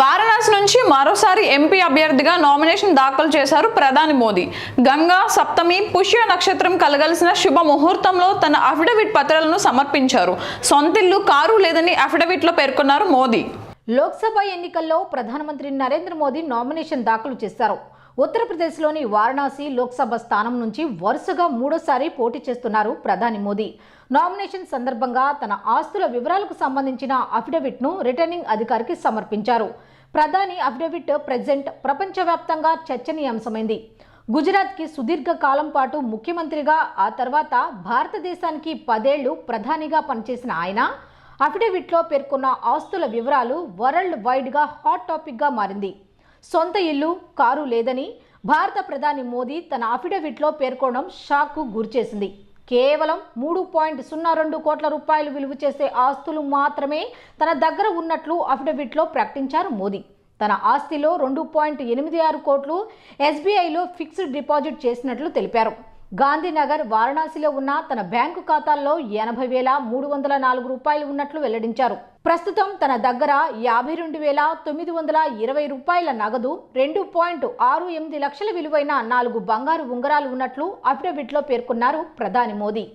వారణాసి నుంచి మరోసారి ఎంపీ అభ్యర్థిగా నామినేషన్ దాఖలు చేశారు ప్రధాని మోదీ. గంగా సప్తమి పుష్య నక్షత్రం కలగలిసిన శుభ ముహూర్తంలో తన అఫిడవిట్ పత్రాలను సమర్పించారు. సొంతిల్లు కారు లేదని అఫిడవిట్లో పేర్కొన్నారు మోదీ. లోక్సభ ఎన్నికల్లో ప్రధానమంత్రి నరేంద్ర మోదీ నామినేషన్ దాఖలు చేశారు. ఉత్తరప్రదేశ్లోని వారణాసి లోక్సభ స్థానం నుంచి వరుసగా మూడోసారి పోటీ చేస్తున్నారు ప్రధాని మోదీ. నామినేషన్ సందర్భంగా తన ఆస్తుల వివరాలకు సంబంధించిన అఫిడవిట్ను రిటర్నింగ్ అధికారికి సమర్పించారు. ప్రధాని అఫిడవిట్ ప్రెజెంట్ ప్రపంచవ్యాప్తంగా చర్చనీయాంశమైంది. గుజరాత్కి సుదీర్ఘ కాలం పాటు ముఖ్యమంత్రిగా ఆ తర్వాత భారతదేశానికి పదేళ్ళు ప్రధానిగా పనిచేసిన ఆయన అఫిడవిట్లో పేర్కొన్న ఆస్తుల వివరాలు వరల్డ్ వైడ్గా హాట్ టాపిక్గా మారింది. సొంత ఇల్లు కారు లేదని భారత ప్రధాని మోదీ తన అఫిడవిట్లో పేర్కొనడం షాక్కు గురిచేసింది కేవలం మూడు పాయింట్ సున్నా రెండు కోట్ల రూపాయలు విలువ చేసే ఆస్తులు మాత్రమే తన దగ్గర ఉన్నట్లు అఫిడవిట్లో ప్రకటించారు మోదీ. తన ఆస్తిలో రెండు పాయింట్ ఎనిమిది ఆరు కోట్లు ఎస్బీఐలో ఫిక్స్డ్ డిపాజిట్ చేసినట్లు తెలిపారు. గాంధీనగర్ వారణాసిలో ఉన్న తన బ్యాంకు ఖాతాల్లో ఎనభై వేల మూడు వందల నాలుగు రూపాయలు ఉన్నట్లు వెల్లడించారు. ప్రస్తుతం తన దగ్గర యాభై రెండు వేల తొమ్మిది వందల ఇరవై రూపాయల నగదు రెండు పాయింట్ ఆరు ఎనిమిది లక్షల విలువైన నాలుగు బంగారు ఉంగరాలు ఉన్నట్లు అఫిడవిట్లో పేర్కొన్నారు ప్రధాని మోదీ.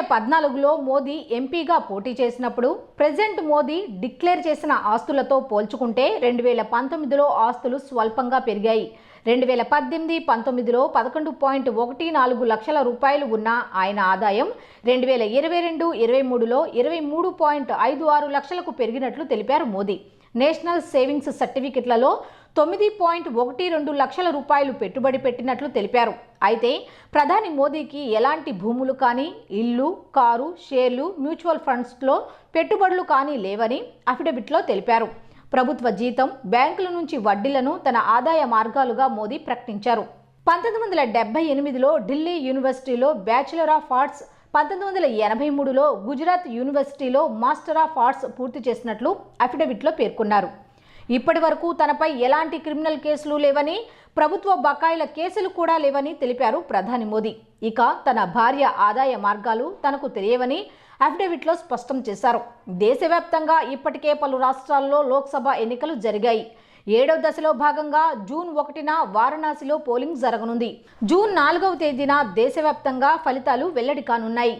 వేల పద్నాలుగులో మోదీ ఎంపీగా పోటీ చేసినప్పుడు ప్రెజెంట్ మోదీ డిక్లేర్ చేసిన ఆస్తులతో పోల్చుకుంటే రెండు వేల పంతొమ్మిదిలో ఆస్తులు స్వల్పంగా పెరిగాయి. రెండు వేల పద్దెనిమిది పంతొమ్మిదిలో పదకొండు పాయింట్ ఒకటి నాలుగు లక్షల రూపాయలు ఉన్న ఆయన ఆదాయం రెండు వేల ఇరవై రెండు ఇరవై మూడులో ఇరవై మూడు పాయింట్ ఐదు ఆరు లక్షలకు పెరిగినట్లు తెలిపారు మోదీ. నేషనల్ సేవింగ్స్ సర్టిఫికెట్లలో తొమ్మిది పాయింట్ ఒకటి రెండు లక్షల రూపాయలు పెట్టుబడి పెట్టినట్లు తెలిపారు. అయితే ప్రధాని మోదీకి ఎలాంటి భూములు కానీ ఇల్లు కారు షేర్లు మ్యూచువల్ ఫండ్స్లో పెట్టుబడులు కానీ లేవని అఫిడవిట్లో తెలిపారు. ప్రభుత్వ జీతం బ్యాంకుల నుంచి వడ్డీలను తన ఆదాయ మార్గాలుగా మోదీ ప్రకటించారు. పంతొమ్మిది వందల డెబ్బై ఎనిమిదిలో ఢిల్లీ యూనివర్సిటీలో బ్యాచిలర్ ఆఫ్ ఆర్ట్స్ పంతొమ్మిది వందల ఎనభై మూడులో గుజరాత్ యూనివర్సిటీలో మాస్టర్ ఆఫ్ ఆర్ట్స్ పూర్తి చేసినట్లు అఫిడవిట్లో పేర్కొన్నారు. ఇప్పటి వరకు తనపై ఎలాంటి క్రిమినల్ కేసులు లేవని ప్రభుత్వ బకాయిల కేసులు కూడా లేవని తెలిపారు ప్రధాని మోదీ. ఇక తన భార్య ఆదాయ మార్గాలు తనకు తెలియవని అఫిడవిట్లో స్పష్టం చేశారు. దేశవ్యాప్తంగా ఇప్పటికే పలు రాష్ట్రాల్లో లోక్సభ ఎన్నికలు జరిగాయి. ఏడవ దశలో భాగంగా జూన్ ఒకటిన వారణాసిలో పోలింగ్ జరగనుంది. జూన్ నాలుగవ తేదీన దేశవ్యాప్తంగా ఫలితాలు వెల్లడి కానున్నాయి.